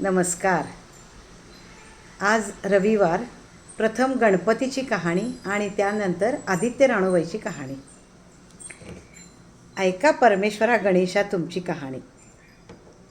नमस्कार. आज रविवार प्रथम गणपतीची कहाणी आणि त्यानंतर आदित्य राणूबाईची कहाणी. ऐका परमेश्वरा गणेशा तुमची कहाणी.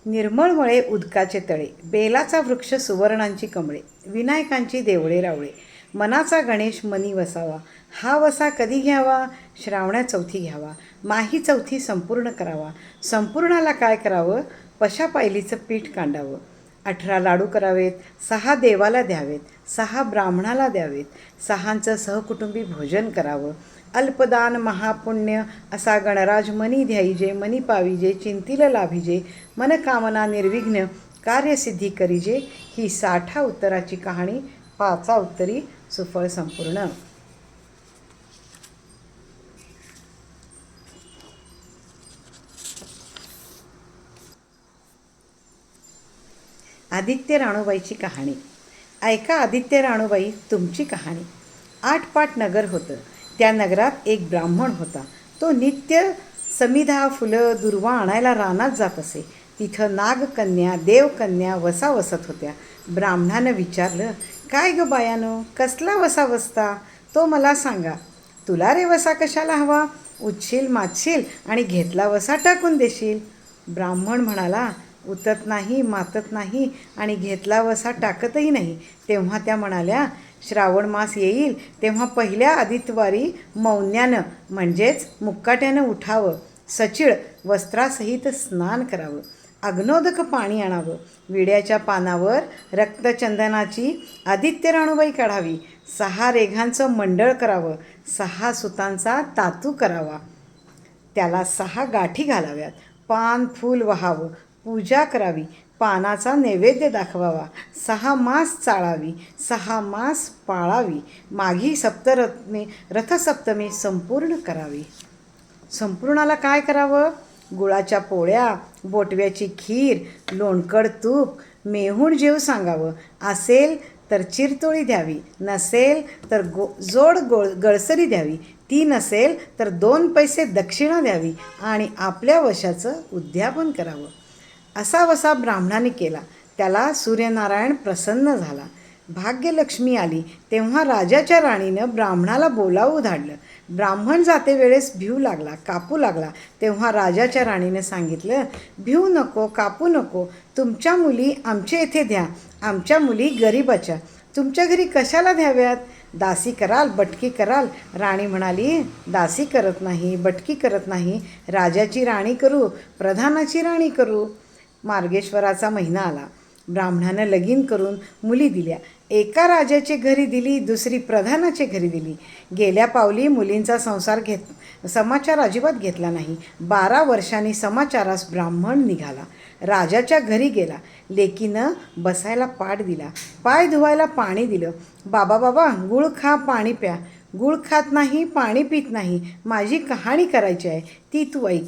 निर्मळमळे उदकाचे तळे बेलाचा वृक्ष सुवर्णांची कमळे विनायकांची देवळे रावळे मनाचा गणेश मनी वसावा हा वसा कधी घ्यावा? श्रावणा चौथी घ्यावा माही चौथी संपूर्ण करावा संपूर्णाला काय करावं? पशा पायलीचं पीठ कांडावं अठरा लाडू करावेत सहा देवाला द्यावेत सहा ब्राह्मणाला द्यावेत. सहांचं सहकुटुंबी भोजन करावं. अल्पदान महापुण्य असा गणराज मनी ध्याईजे मनी पाविजे चिंतीला लाभिजे मनकामना निर्विघ्न कार्यसिद्धी करीजे. ही साठा उत्तराची कहाणी पाचा उत्तरी सुफळ संपूर्ण. आदित्य राणूबाईची कहाणी. ऐका आदित्य राणूबाई तुमची कहाणी. आठपाट नगर होतं. त्या नगरात एक ब्राह्मण होता. तो नित्य समिधा फुलं दुर्वा आणायला रानात जात असे. तिथं नागकन्या देवकन्या वसा वसत होत्या. ब्राह्मणानं विचारलं काय ग बायानो कसला वसा वसता तो मला सांगा. तुला रे वसा कशाला हवा? उच्छील माचशील आणि घेतला वसा टाकून देशील. ब्राह्मण म्हणाला उतत नाही मातत नाही आणि घेतला वसा टाकतही नाही. तेव्हा त्या म्हणाल्या श्रावण मास येईल तेव्हा पहिल्या आदित्यवारी मौन्यानं म्हणजेच मुक्काट्यानं उठावं. सचिळ वस्त्रासहित स्नान करावं. अग्नोदक पाणी आणावं. विड्याच्या पानावर रक्तचंदनाची आदित्य राणूबाई काढावी. सहा रेघांचं मंडळ करावं. सहा सुतांचा तातू करावा. त्याला सहा गाठी घालाव्यात. पान फूल वहावं. पूजा करावी पानाचा नैवेद्य दाखवावा सहा मास चाळावी सहा मास पाळावी माघी सप्तरत्ने रथसप्तमी संपूर्ण करावी. संपूर्णाला काय करावं? गुळाच्या पोळ्या बोटव्याची खीर लोणकड तूप मेहूण जेव सांगावं. असेल तर चिरतोळी द्यावी नसेल तर गो जोड गोळ गळसरी द्यावी ती नसेल तर दोन पैसे दक्षिणा द्यावी आणि आपल्या वशाचं उद्यापन करावं. असा वसा ब्राह्मणाने केला. त्याला सूर्यनारायण प्रसन्न झाला. भाग्यलक्ष्मी आली. तेव्हा राजाच्या राणीनं ब्राह्मणाला बोलावू धाडलं ब्राह्मण जाते वेळेस भिऊ लागला कापू लागला. तेव्हा राजाच्या राणीनं सांगितलं भिऊ नको कापू नको. तुमच्या मुली आमच्या येथे द्या. आमच्या मुली गरीबाच्या. तुमच्या घरी कशाला द्याव्यात? दासी कराल बटकी कराल. राणी म्हणाली दासी करत नाही बटकी करत नाही. राजाची राणी करू प्रधानाची राणी करू. मार्गेश्वराचा महिना आला. ब्राह्मणानं लगीन करून मुली दिल्या. एका राजाचे घरी दिली दुसरी प्रधानाचे घरी दिली. गेल्या पावली मुलींचा संसार घेत समाचार अजिबात घेतला नाही. बारा वर्षांनी समाचारास ब्राह्मण निघाला. राजाच्या घरी गेला. लेकीनं बसायला पाठ दिला. पाय धुवायला पाणी दिलं. बाबा बाबा गुळ खा पाणी प्या. गुळ खात नाही पाणी पित नाही. माझी कहाणी करायची आहे. ती तू ऐक.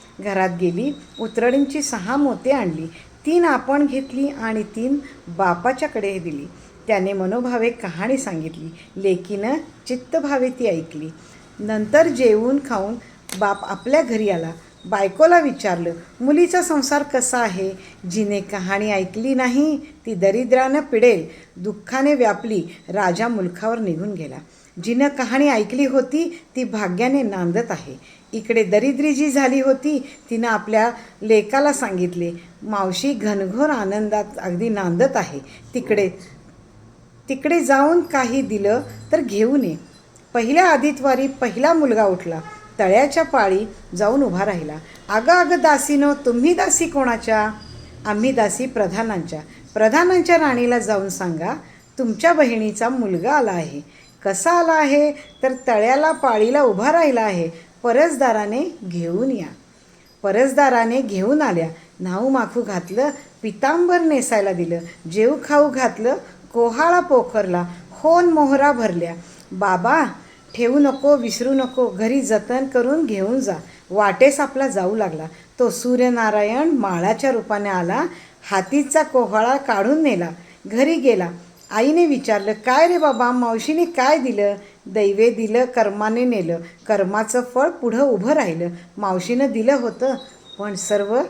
घरात गेली उतरडींची सहा मोते आणली तीन आपण घेतली आणि तीन बापाच्याकडे दिली. त्याने मनोभावे कहाणी सांगितली लेकीनं चित्तभावे ती ऐकली. नंतर जेवून खाऊन बाप आपल्या घरी आला. बायकोला विचारलं मुलीचा संसार कसा आहे? जिने कहाणी ऐकली नाही ती दरिद्रानं पिडेल दुःखाने व्यापली राजा मुलखावर निघून गेला. जिनं कहाणी ऐकली होती ती भाग्याने नांदत आहे. इकडे दरिद्री जी झाली होती तिनं आपल्या लेकाला सांगितले मावशी घनघोर आनंदात अगदी नांदत आहे. तिकडे तिकडे जाऊन काही दिलं तर घेऊन ये. पहिल्या आदितवारी पहिला मुलगा उठला. तळ्याच्या पाळी जाऊन उभा राहिला. अगं अगं दासीनो तुम्ही दासी कोणाच्या? आम्ही दासी प्रधानांच्या. प्रधानांच्या राणीला जाऊन सांगा तुमच्या बहिणीचा मुलगा आला आहे. कसा आला आहे? तर तळ्याला पाळीला उभा राहिला आहे. परसदाराने घेऊन या. परसदाराने घेऊन आल्या. नाऊ माखू घातलं पितांबर नेसायला दिलं. जेऊ खाऊ घातलं कोहाळा पोखरला होन मोहरा भरल्या. बाबा ठेवू नको विसरू नको घरी जतन करून घेऊन जा. वाटेस आपला जाऊ लागला. तो सूर्यनारायण माळाच्या रूपाने आला हातीचा कोहाळा काढून नेला. घरी गेला. आईने विचारलं काय रे बाबा मावशीने काय दिलं? दैवे दिलं कर्माने नेलं. कर्माचं फळ पुढं उभं राहिलं. मावशीनं दिलं होतं पण सर्व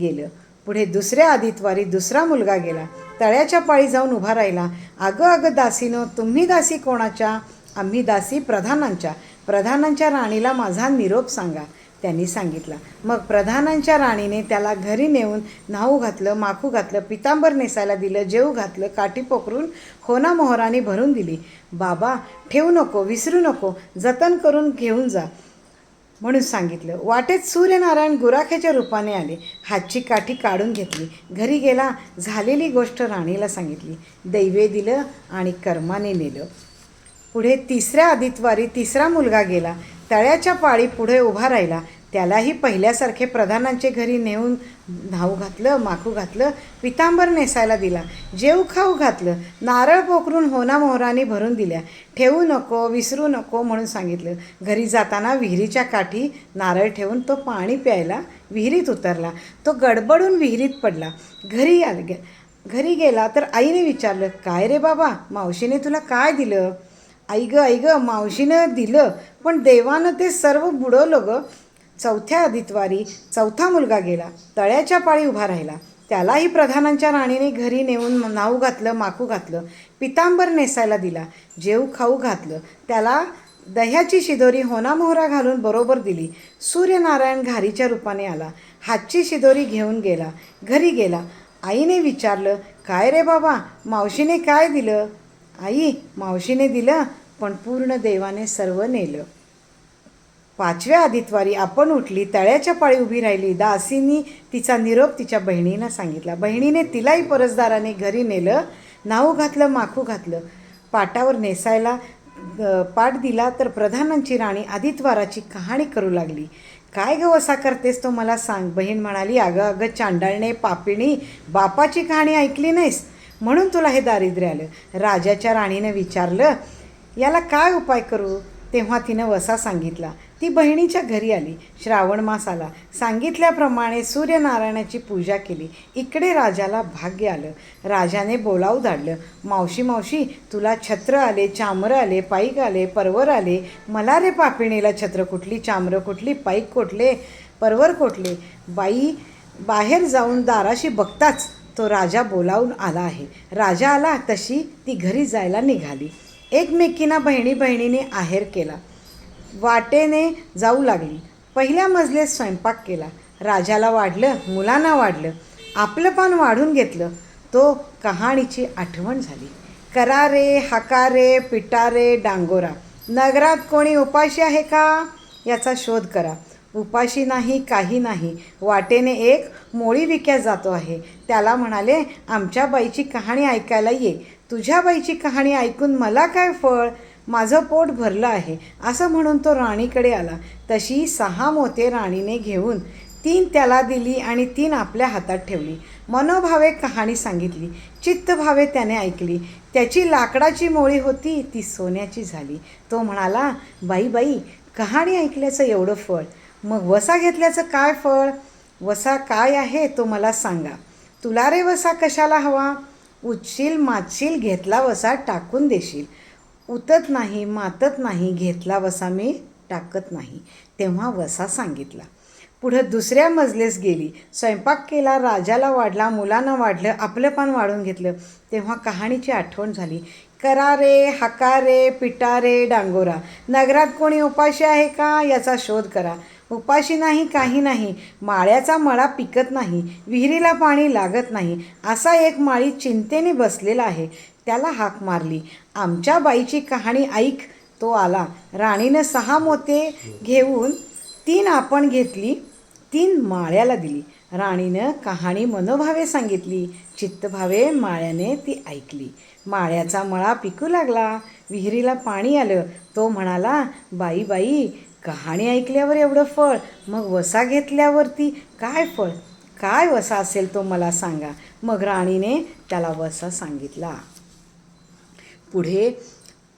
गेलं. पुढे दुसऱ्या आदितवारी दुसरा मुलगा गेला. तळ्याच्या पाळी जाऊन उभा राहिला. अगं अगं दासीनं तुम्ही दासी कोणाच्या? आम्ही दासी प्रधानांच्या. प्रधानांच्या राणीला माझा निरोप सांगा. त्यांनी सांगितला. मग प्रधानांच्या राणीने त्याला घरी नेऊन न्हाऊ घातलं माखू घातलं पितांबर नेसायला दिलं जेऊ घातलं काठी पोकरून होना मोहराने भरून दिली. बाबा ठेवू नको विसरू नको जतन करून घेऊन जा म्हणून सांगितलं. वाटेत सूर्यनारायण गुराख्याच्या रूपाने आले. हातची काठी काढून घेतली. घरी गेला झालेली गोष्ट राणीला सांगितली. दैवे दिलं आणि कर्माने नेलं. पुढे तिसऱ्या आदितवारी तिसरा मुलगा गेला. तळ्याच्या पाळी पुढे उभा राहिला. त्यालाही पहिल्यासारखे प्रधानांचे घरी नेऊन धाऊ घातलं माखू घातलं पितांबर नेसायला दिला. जेऊ खाऊ घातलं नारळ पोखरून होना मोहराने भरून दिल्या. ठेवू नको विसरू नको म्हणून सांगितलं. घरी जाताना विहिरीच्या काठी नारळ ठेवून तो पाणी प्यायला विहिरीत उतरला. तो गडबडून विहिरीत पडला. घरी आल घरी गेला तर आईने विचारलं काय रे बाबा मावशीने तुला काय दिलं? आई ग आई ग मावशीनं दिलं पण देवानं ते सर्व बुडवलं ग. चौथ्या आदितवारी चौथा मुलगा गेला तळ्याच्या पाळी उभा राहिला. त्यालाही प्रधानांच्या राणीने घरी नेऊन नाऊ घातलं माकू घातलं पितांबर नेसायला दिला जेऊ खाऊ घातलं. त्याला दह्याची शिदोरी होना मोहरा घालून बरोबर दिली. सूर्यनारायण घारीच्या रूपाने आला. हातची शिदोरी घेऊन गेला घरी गेला. आईने विचारलं काय रे बाबा मावशीने काय दिलं? आई मावशीने दिलं पण पूर्ण देवाने सर्व नेलं. पाचव्या आदितवारी आपण उठली तळ्याच्या पाळी उभी राहिली. दासीनी तिचा निरोप तिच्या बहिणीनं सांगितला. बहिणीने तिलाही परसदाराने घरी नेलं नाऊ घातलं माखू घातलं. पाटावर नेसायला पाठ दिला तर प्रधानांची राणी आदितवाराची कहाणी करू लागली. काय गं असा करतेस तो मला सांग बहीण म्हणाली. अगं अगं चांडाळणे पापिणी बापाची कहाणी ऐकली नाहीस? म्हणून तुला हे दारिद्र्य आलं. राजाच्या राणीनं विचारलं याला काय उपाय करू? तेव्हा तिनं वसा सांगितला. ती बहिणीच्या घरी आली. श्रावण मास आला. सांगितल्याप्रमाणे सूर्यनारायणाची पूजा केली. इकडे राजाला भाग्य आलं. राजाने बोलावू धाडलं. मावशी मावशी तुला छत्र आले चामरं आले पाईक आले परवर आले. मला रे पापिणीला छत्र कुठली चामरं कुठली पाईक कोठले परवर कोठले? बाई बाहेर जाऊन दाराशी बघताच तो राजा बोलावून आला आहे. राजा आला तशी ती घरी जायला निघाली. एकमेकींना बहिणी बहिणीने आहेर केला. वाटेने जाऊ लागली. पहिल्या मजलेत स्वयंपाक केला. राजाला वाढलं मुलांना वाढलं. आपलं पान वाढून घेतलं. तो कहाणीची आठवण झाली. करारे हकारे पिटारे डांगोरा. नगरात कोणी उपाशी आहे का? याचा शोध करा. उपाशी नाही काही नाही. वाटेने एक मोळी विक्या जातो आहे. त्याला म्हणाले आमच्या बाईची कहाणी ऐकायला ये. तुझ्या बाईची कहाणी ऐकून मला काय फळ? माझं पोट भरलं आहे. असं म्हणून तो राणीकडे आला. तशी सहा मोते राणीने घेऊन तीन त्याला दिली आणि तीन आपल्या हातात ठेवली. मनोभावे कहाणी सांगितली. चित्तभावे त्याने ऐकली. त्याची लाकडाची मोळी होती ती सोन्याची झाली. तो म्हणाला बाई बाई कहाणी ऐकल्याचं एवढं फळ. मग वसा घेतल्याचं काय फळ? वसा काय आहे तो मला सांगा. तुला रे वसा कशाला हवा? उचशील माचशील घेतला वसा टाकून देशील. उतत नाही मातत नाही घेतला वसा मी टाकत नाही तेव्हा वसा सांगितला. पुढं दुसऱ्या मजलेस गेली. स्वयंपाक केला राजाला वाढला मुलांना वाढलं आपलं पान वाढून घेतलं. तेव्हा कहाणीची आठवण झाली. करारे हकारे पिटारे डांगोरा. नगरात कोणी उपाशी आहे का? याचा शोध करा. उपाशी नाही काही नाही. माळ्याचा मळा पिकत नाही. विहिरीला पाणी लागत नाही. असा एक माळी चिंतेने बसलेला आहे. त्याला हाक मारली. आमच्या बाईची कहाणी ऐक. तो आला. राणीनं सहा मोते घेऊन तीन आपण घेतली. तीन माळ्याला दिली. राणीनं कहाणी मनोभावे सांगितली. चित्तभावे माळ्याने ती ऐकली. माळ्याचा मळा पिकू लागला. विहिरीला पाणी आलं. तो म्हणाला बाई बाई कहाणी ऐकल्यावर एवढं फळ मग वसा घेतल्यावरती काय फळ? काय वसा असेल तो मला सांगा. मग राणीने त्याला वसा सांगितला. पुढे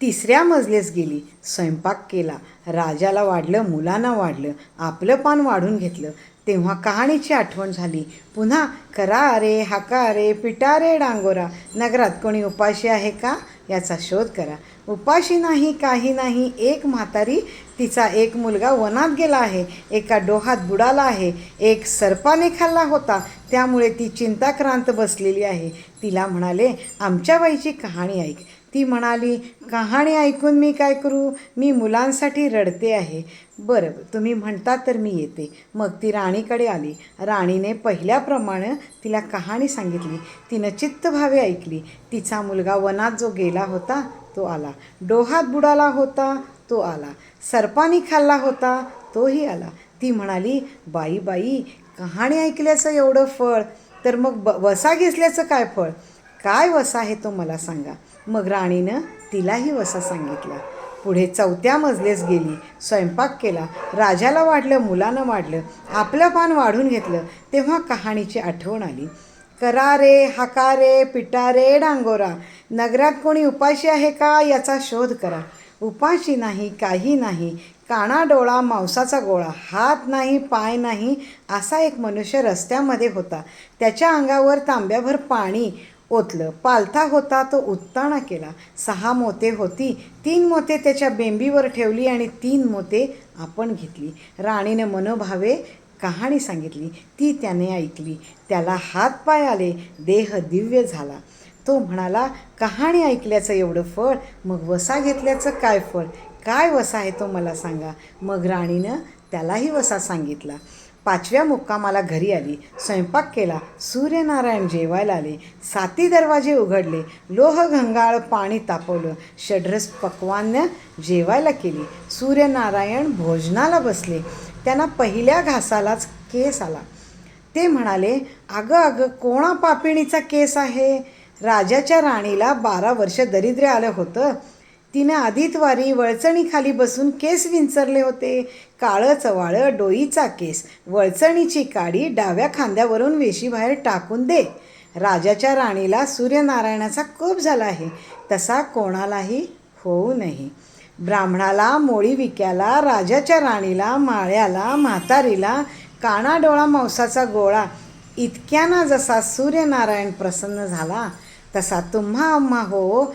तिसऱ्या मजलेस गेली स्वयंपाक केला. राजाला वाढलं मुलांना वाढलं आपलं पान वाढून घेतलं. तेव्हा कहाणीची आठवण झाली. पुन्हा करा अरे हाका अरे पिटा रे डांगोरा. नगरात कोणी उपाशी आहे का? याचा शोध करा. उपाशी नाही काही नाही एक म्हातारी तिचा एक मुलगा वनात गेला आहे. एका डोहात बुडाला आहे. एक सर्पाने खाल्ला होता. त्यामुळे ती चिंताक्रांत बसलेली आहे. तिला म्हणाले आमच्या बाईची कहाणी ऐक. ती म्हणाली कहाणी ऐकून मी काय करू? मी मुलांसाठी रडते आहे. बरं तुम्ही म्हणता तर मी येते. मग ती राणीकडे आली. राणीने पहिल्याप्रमाणे तिला कहाणी सांगितली. तिनं चित्तभावे ऐकली. तिचा मुलगा वनात जो गेला होता तो आला. डोहात बुडाला होता तो आला. सर्पानी खाल्ला होता तोही आला. ती म्हणाली बाई बाई कहाणी ऐकल्याचं एवढं फळ तर मग ब वसा घेतल्याचं काय फळ? काय वसा आहे तो मला सांगा. मग राणीनं तिलाही वसा सांगितला. पुढे चौथ्या मजलेस गेली स्वयंपाक केला. राजाला वाढलं मुलानं वाढलं. आपलं पान वाढून घेतलं. तेव्हा कहाणीची आठवण आली. करारे रे पिटारे डांगोरा. नगरात कोणी उपाशी आहे का याचा शोध करा. उपाशी नाही काही नाही. काना डोळा मांसाचा गोळा. हात नाही पाय नाही असा एक मनुष्य रस्त्यामध्ये होता. त्याच्या अंगावर तांब्याभर पाणी ओतलं. पालथा होता तो उत्ताना केला. सहा मोते होती. तीन मोते त्याच्या बेंबीवर ठेवली आणि तीन मोते आपण घेतली. राणीने मनोभावे कहाणी सांगितली. ती त्याने ऐकली. त्याला हात पाय आले. देह दिव्य झाला. तो म्हणाला कहाणी ऐकल्याचं एवढं फळ? मग वसा घेतल्याचं काय फळ? काय वसा आहे तो मला सांगा. मग राणीनं त्यालाही वसा सांगितला. पाचव्या मुक्कामाला घरी आली स्वयंपाक केला सूर्यनारायण जेवायला आले साती दरवाजे उघडले लोहगंगाळ पाणी तापवलं षड्रस पकवान्य जेवायला केली सूर्यनारायण भोजनाला बसले त्यांना पहिल्या घासालाच केस आला. ते म्हणाले अगं अगं कोणा पापिणीचा केस आहे? राजाच्या राणीला बारा वर्ष दरिद्र्य आलं होतं तिनं आदितवारी वळचणीखाली बसून केस विंचरले होते. काळं चवाळं डोईचा केस. वळचणीची काडी डाव्या खांद्यावरून वेशीबाहेर टाकून दे. राजाच्या राणीला सूर्यनारायणाचा कोप झाला आहे. तसा कोणालाही होऊ नये. ब्राह्मणाला मोळी विक्याला राजाच्या राणीला माळ्याला म्हातारीला कानाडोळा मांसाचा गोळा इतक्याना जसा सूर्यनारायण प्रसन्न झाला तसा तुम्हा आम्हा हो